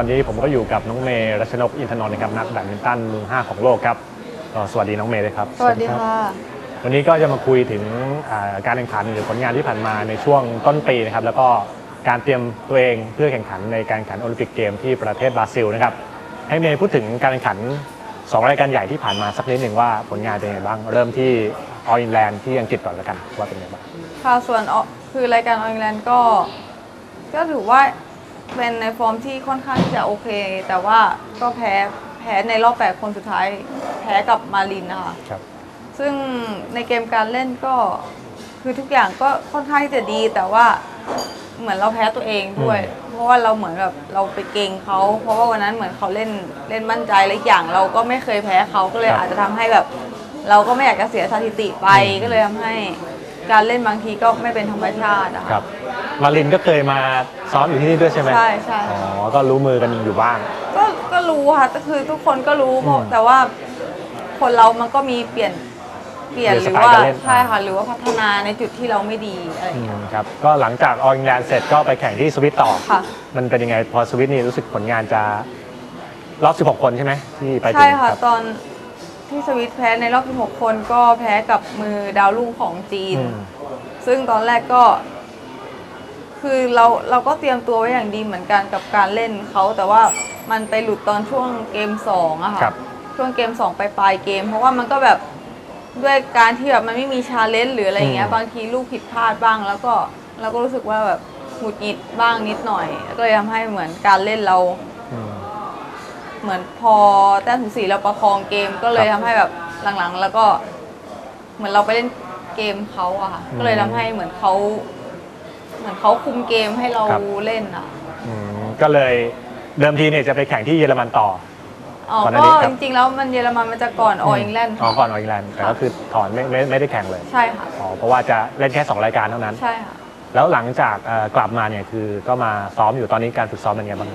ตอนนี้ผมก็อยู่กับน้องเมย์รัชนกอินทนนท์นะครับนักแบดมินตันมือห้าของโลกครับก็สวัสดีน้องเมย์เลยครับสวัสดีค่ะ วันนี้ก็จะมาคุยถึงอ่าการแข่งขันหรือผลงานที่ผ่านมาในช่วงต้นปีนะครับแล้วก็การเตรียมตัวเองเพื่อแข่งขันในการแข่งขันโอลิมปิกเกมที่ประเทศบราซิลนะครับให้เมย์พูดถึงการแข่งขันสองรายการใหญ่ที่ผ่านมาสักนิดหนึ่งว่าผลงานเป็นยังไงบ้าง เริ่มที่ออลอินแลนด์ที่อังกฤษก่อนแล้วกันว่าเป็นยังไงบ้าง ค่ะส่วนออคือรายการออ l แลนด์ก็ ก็ถือว่า เป็นในฟอร์มที่ค่อนข้างที่จะโอเค แต่ว่าก็แพ้แพ้ในรอบแปดคนสุดท้าย แพ้กับมารินนะคะครับ ซึ่งในเกมการเล่นก็คือทุกอย่างก็ค่อนข้างที่จะดี แต่ว่าเหมือนเราแพ้ตัวเองด้วย เพราะว่าเราเหมือนแบบเราไปเกรงเขา เพราะว่าวันนั้นเหมือนเขาเล่นเล่นมั่นใจและอีกอย่างเราก็ไม่เคยแพ้เขาก็เลยครับ อาจจะทำให้แบบ เราก็ไม่อยากจะเสียสถิติไปก็เลยทำให้ การเล่นบางทีก็ไม่เป็นธรรมชาติอะคค่ะ รับมารินก็เคยมาซ้อมอยู่ที่นี่ด้วยใช่ไหมใช่ใช่ อ๋อก็รู้มือกันอยู่บ้าง ก็ก็รู้ค่ะก็คือทุกคนก็รู้เพราะอืมแต่ว่าคนเรามันก็มีเปลี่ยนเปลี่ยนเปลี่ยนหรือว่าสไตล์การเล่น ใช่ค่ะหรือว่าพัฒนาในจุดที่เราไม่ดีอะไรอย่างอืเงี้ย มครับก็หลังจากออลอินแลนด์เสร็จก็ไปแข่งที่สวิตต่อ ค่ะ มันเป็นยังไงพอสวิตนี่รู้สึกผลงานจะรอบ 16 คนใช่ไหมที่ไปถึงใช่ค่ะ รับ ตอน ที่สวิตแพ้ในรอบที่6คนก็แพ้กับมือดาวรุ่งของจีน อืม ซึ่งตอนแรกก็ คือเราเราก็เตรียมตัวไว้อย่างดีเหมือนกันกับการเล่นเขาแต่ว่ามันไปหลุดตอนช่วงเกมสองอะค่ะครับ ช่วงเกมสองไปปลายๆเกม เพราะว่ามันก็แบบด้วยการที่แบบมันไม่มีชาเลนจ์หรืออะไรอย่างเงี้อืยมบางทีลูกผิดพลาดบ้าง แล้วก็เราก็รู้สึกว่าแบบหงุดหงิดบ้างนิดหน่อย ก็เลยทำให้เหมือนการเล่นเราอืม เหมือนพอแต้มถึงสี่เราประคองเกมก็เลยครัทำบให้แบบหลังๆ แล้วก็เหมือนเราไปเล่นเกมเขาอะค่ะ อืมก็เลยทำให้เหมือนเขาเหมือนเขาคุมเกมให้เราครับ เล่นอะอืมก็เลยเดิมทีเนี่ยจะไปแข่งที่เยอรมันต่อ อ๋อก่อนหน้าก็นี้ครับ จริงๆแล้วมันเยอรมันมันจะก่อนอออิงแลนด์อ๋อก่อนออลอินแลนด์แต่ก็คือถอนไม่ไม่ไม่ได้แข่งเลยใช่ค่ะ อ๋อเพราะว่าจะเล่นแค่ 2 รายการเท่านั้น ใช่ค่ะ แล้วหลังจากเอ่อกลับมาเนี่ยคือก็มาซ้อมอยู่ตอนนี้การฝึกซ้อมเป็นไงบ้าง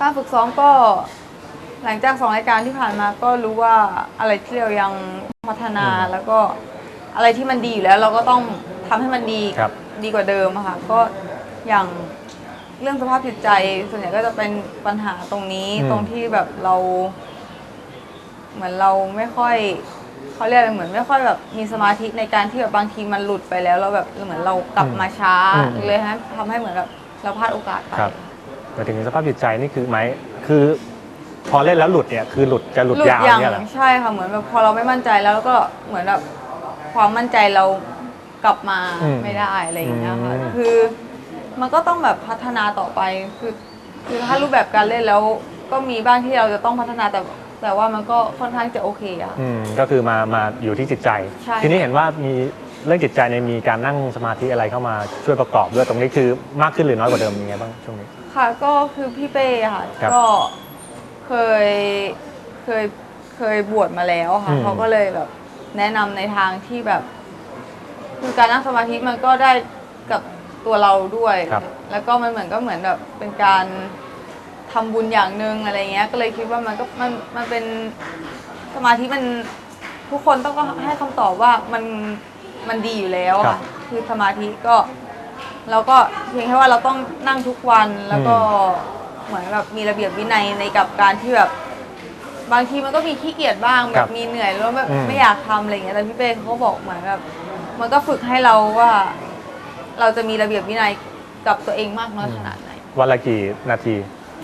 การฝึกซ้อมก็ หลังจากสองรายการที่ผ่านมาก็รู้ว่าอะไรที่เรายังพัฒนาอืมแล้วก็อะไรที่มันดีอยู่แล้วเราก็ต้องทำให้มันดีครับ ดีกว่าเดิมอะค่ะก็อย่างเรื่องสภาพจิตใจ ส่วนใหญ่ก็จะเป็นปัญหาตรงนี้อืม ตรงที่แบบเรา เหมือนเราไม่ค่อยเขาเรียกอะไรเหมือนไม่ค่อยแบบมีสมาธิในการที่แบบบางทีมันหลุดไปแล้วเราแบบเหมือนเรากลับมาช้าอืม เลยฮะทำให้เหมือนแบบเราพลาดโอกาสไป ครับหมายถึงสภาพจิตใจนี่คือไหมคือ พอเล่นแล้วหลุดเนี่ยคือหลุดจะหลุดหลุดยาวอย่างเนี่ยเหรอใช่ค่ะเหมือนแบบพอเราไม่มั่นใจแล้วก็เหมือนแบบความมั่นใจเรากลับมาอืมไม่ได้อะไรอย่างเงี้ยค่ะอืมคือมันก็ต้องแบบพัฒนาต่อไปคือคือถ้ารูปแบบการเล่นแล้วก็มีบ้างที่เราจะต้องพัฒนาแต่แต่ว่ามันก็ค่อนข้างจะโอเคอะอืมก็คือมามาอยู่ที่จิตใจใช่ทีนี้เห็นว่ามีเรื่องจิตใจเนี่ยมีการนั่งสมาธิอะไรเข้ามาช่วยประกอบด้วยตรงนี้คือมากขึ้นหรือน้อยกว่าเดิมยังไงบ้างช่วงนี้ ค่ะก็คือพี่เป้ค่ะครับก็ เคยเคยเคยบวชมาแล้วค่ะอืม เขาก็เลยแบบแนะนำในทางที่แบบ คือการนั่งสมาธิมันก็ได้กับตัวเราด้วย ครับ แล้วก็มันเหมือนก็เหมือนแบบเป็นการทำบุญอย่างหนึ่งอะไรเงี้ย ก็เลยคิดว่ามันก็มันมันเป็นสมาธิมันทุกคนต้องก็ให้คำตอบว่ามันมันดีอยู่แล้วครัค่ะบคือสมาธิก็ เราก็เพียงแค่ว่าเราต้องนั่งทุกวันแล้วก็ เหมือนแบบมีระเบียบวินัยในกับการที่แบบ บางทีมันก็มีขี้เกียจบ้างคแบรับบมีเหนื่อยแล้วแบบอืม ไม่อยากทำอะไรอย่างเงี้ยแต่พี่เป้เขาก็บอกเหมือนแบบมันก็ฝึกให้เราว่า เราจะมีระเบียบวินัยกับตัวเองมากน้อยขนาดไหน วันละกี่นาที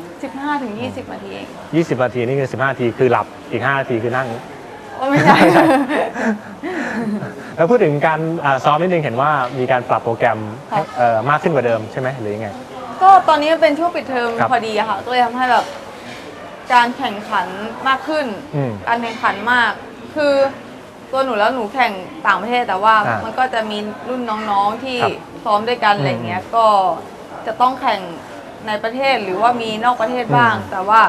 15ถึง20นาทีเอง20 นาทีนี่คือ 15 นาทีคือหลับอีก 5 นาทีคือนั่ง โอ้ไม่ใช่ แล้วพูดถึงการอ่าซ้อมนิดนึงเห็นว่ามีการปรับโปรแกรมให้ครับ เอ่อมากขึ้นกว่าเดิมใช่ไหมหรือยังไง ก็ตอนนี้มันเป็นช่วงปิดเทอมครับพอดีอะค่ะ ก็เลยทำให้แบบ การแข่งขันมากขึ้น อืมการแข่งขันมาก คือตัวหนูแล้วหนูแข่งต่างประเทศแต่ว่าอ่ามัมันก็จะมีรุ่นน้องๆที่ครับซ้อมด้วยกันอะไรเงี้ย ก็จะต้องแข่งในประเทศหรือว่ามีนอกประเทศบ้าง อืมแต่ว่า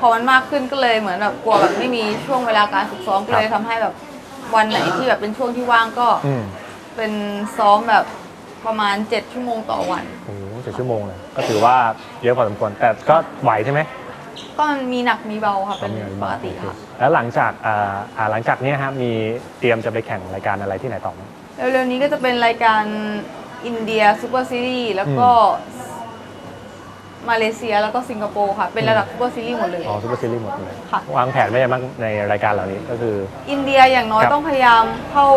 พอมันมากขึ้นก็เลยเหมือนแบบกลัวแบบไม่มีช่วงเวลาการฝึกซ้อมก็เลยครับทำให้แบบวันไหนที่แบบเป็นช่วงที่ว่างก็ อืม เป็นซ้อมแบบ ประมาณ 7 ชั่วโมงต่อวัน โอ้โหเจ็ดชั่วโมงเลยก็ถือว่าเยอะพอสมควรแต่ก็ไหวใช่ไหมก็มันมีหนักมีเบาค่ะเป็นปกติค่ะ แล้วหลังจากอ่าอ่าหลังจากเนี้ยครับมีเตรียมจะไปแข่งรายการอะไรที่ไหนต่อไหม เร็วๆนี้ก็จะเป็นรายการอินเดียซูเปอร์ซีรีส์แล้วก็ มาเลเซียแล้วก็สิงคโปร์ค่ะ เป็นระดับซูเปอร์ซีรีส์หมดเลย อ๋อซูเปอร์ซีรีส์หมดเลย ค่ะ วางแผนไว้ยังไงบ้างในรายการเหล่านี้ก็คือ อินเดียอย่างน้อยครับต้องพยายามเข้า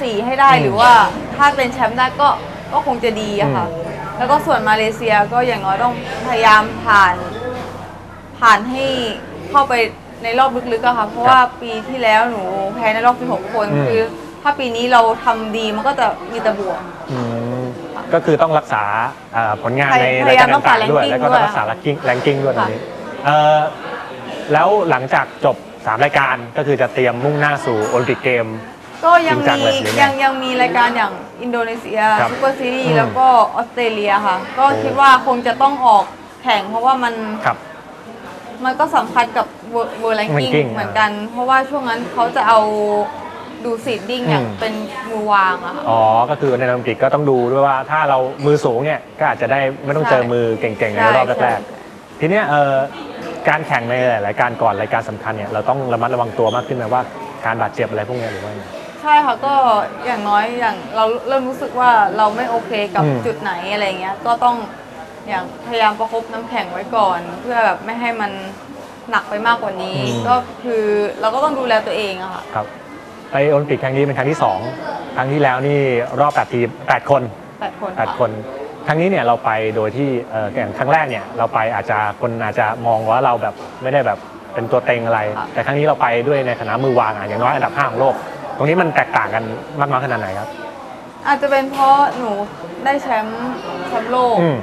สี่ให้ได้อืม หรือว่าถ้าเป็นแชมป์ได้ก็ ก็คงจะดีอะค่ะอืมแล้วก็ส่วนมาเลเซียก็อย่างน้อยต้องพยายามผ่าน ผ่านให้เข้าไปในรอบลึกๆอะค่ะ เพราะว่าปีที่แล้วหนูแพ้ในรอบ 16 คน อืม คือ ถ้าปีนี้เราทำดีมันก็จะมีแต่บวก อืมก็คือต้องรักษาอ่าผลงานพยในพรายยายามการต้องการต่างๆด้วย ranking แล้วก็ต้องด้วยรักษาแรงกิ้งแรงกิ้งด้วยตรงนี้ค่ะเอ่อแล้วหลังจากจบ 3 รายการก็คือจะเตรียมมุ่งหน้าสู่โอลิมปิกเกม ก็ยังจริงจังมีเลยหรือไงยังยังมีรายการอย่าง อินโดนีเซียครับซูเปอร์ซีรีอืส์มแล้วก็ออสเตรเลียค่ะ ก็โอ้ คิดว่าคงจะต้องออกแข่งเพราะว่ามันครับ มันก็สำคัญกับเวอร์แลนกิ้ง ranking เหมือนกัน เพราะว่าช่วงนั้นเขาจะเอาดูซีดดิ้งอย่างอืม เป็นมือวางอะค่ะ อ๋อ ก็คือในโอลิมปิกก็ต้องดูด้วยว่าถ้าเรามือสูงเนี่ยก็อาจจะได้ไม่ต้องเจอใช่มือเก่งๆ ในใช่รอบใช่ แรกๆ ทีเนี้ยเอ่อการแข่งในหลายๆการก่อนรายการสำคัญเนี่ยเราต้องระมัดระวังตัวมากขึ้นไหมว่าการบาดเจ็บอะไรพวกเนี้ยหรือว่าไง ใช่ค่ะก็อย่างน้อยอย่างเราเริ่มรู้สึกว่าเราไม่โอเคกับอืม จุดไหนอะไรเงี้ย ก็ต้องอย่างพยายามประคบน้ำแข็งไว้ก่อน เพื่อแบบไม่ให้มันหนักไปมากกว่านี้ ก็คือเราก็ต้องดูแลตัวเองอะค่ะ ครับไปโอลิมปิกครั้งนี้เป็นครั้งที่2ครั้งที่แล้วนี่รอบ8ทีม8คน แปดคน8คน ครั้งนี้เนี่ยเราไปโดยที่เอ่ออย่างครั้งแรกเนี่ยเราไปอาจจะคนอาจจะมองว่าเราแบบไม่ได้แบบเป็นตัวเต็งอะไรแต่ครั้งนี้เราไปด้วยในฐานะมือวางอะอย่างน้อยอันดับ 5 ของโลก ตรงนี้มันแตกต่างกันมากน้อยขนาดไหนครับ อาจจะเป็นเพราะหนูได้แชมป์แชมป์โลก อืม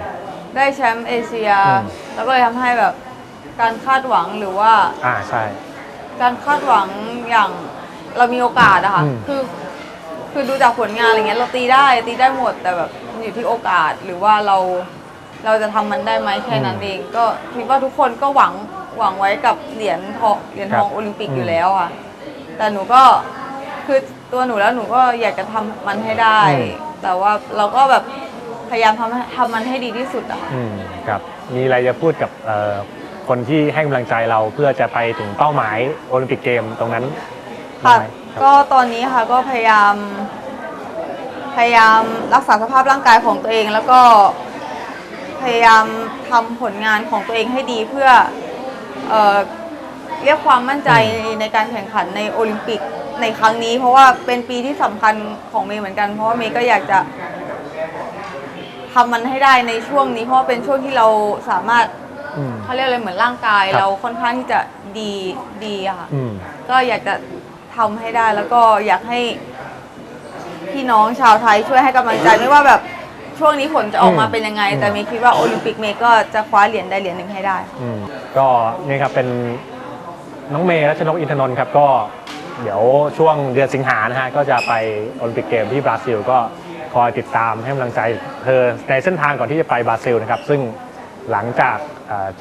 ได้แชมป์เอเชีย อืม แล้วก็เลยทำให้แบบการคาดหวังหรือว่า อ่าใช่ การคาดหวังอย่างเรามีโอกาสอะค่ะ อืม คือ คือดูจากผลงานอะไรเงี้ยเราตีได้ตีได้หมดแต่แบบมันอยู่ที่โอกาสหรือว่าเราเราจะทำมันได้ไหมแค่นั้นเอง ก็คิดว่าทุกคนก็หวังหวังไว้กับเหรียญทองเหรียญทองโอลิมปิกอยู่แล้วค่ะแต่หนูก็ คือตัวหนูแล้วหนูก็อยากจะทำมันให้ได้ อืม แต่ว่าเราก็แบบพยายามทำให้ทำมันให้ดีที่สุดอะค่ะ อืมครับมีอะไรจะพูดกับเอ่อคนที่ให้กำลังใจเราเพื่อจะไปถึงเป้าหมายโอลิมปิกเกมตรงนั้นบ้าค่ะงไหมครับ ก็ตอนนี้ค่ะก็พยายาม พยายามรักษาสภาพร่างกายของตัวเอง แล้วก็พยายามทำผลงานของตัวเองให้ดีเพื่อเอ่อเรียกความมั่นใจในการแข่งขันในโอลิมปิก ในครั้งนี้ เพราะว่าเป็นปีที่สำคัญของเมย์เหมือนกัน เพราะว่าเมย์ก็อยากจะทำมันให้ได้ในช่วงนี้ เพราะว่าเป็นช่วงที่เราสามารถอืม เขาเรียกอะไรเหมือนร่างกาย ครับ เราค่อนข้างที่จะดีดีอะค่ะ อืม ก็อยากจะทำให้ได้แล้วก็อยากให้พี่น้องชาวไทยช่วยให้กำลังใจไม่ว่าแบบช่วงนี้ผลจะออกมาอืมเป็นยังไงอืมแต่เมย์คิดว่าโอลิมปิกเมย์ก็จะคว้าเหรียญได้เหรียญหนึ่งให้ได้ อืมก็นี่ครับเป็นน้องเมย์รัชนกอินทนนท์ครับก็ เดี๋ยวช่วงเดือนสิงหานะฮะก็จะไปโอลิมปิกเกมที่บราซิล ก็คอยติดตามให้กำลังใจเธอในเส้นทางก่อนที่จะไปบราซิลนะครับซึ่งหลังจาก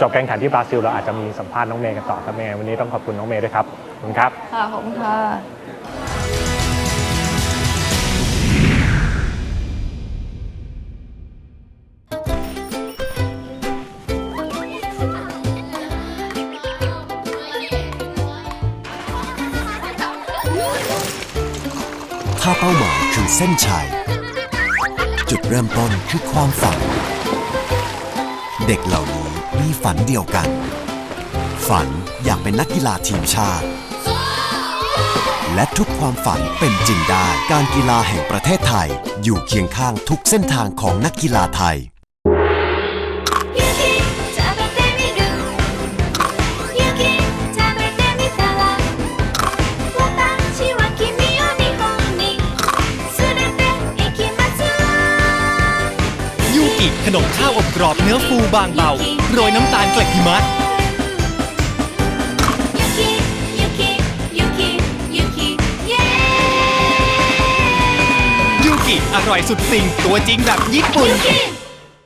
จบการแข่งขันที่บราซิล เราอาจจะมีสัมภาษณ์น้องเมย์กันต่อครับเมย์วันนี้ต้องขอบคุณน้องเมย์ด้วยครับขอบคุณครับค่ะขอบคุณค่ะาเป้าหมายคือเส้นชัย จุดเริ่มต้นคือความฝัน เด็กเหล่านี้มีฝันเดียวกัน ฝันอยากเป็นนักกีฬาทีมชาติ และทุกความฝันเป็นจริงได้ การกีฬาแห่งประเทศไทย อยู่เคียงข้างทุกเส้นทางของนักกีฬาไทย ขนมข้าวอบกรอบเนื้อฟูบางเบา โรยน้ำตาลเกล็ดหิมะยูกิอร่อยสุดสิ่งตัวจริงแบบญี่ปุ่น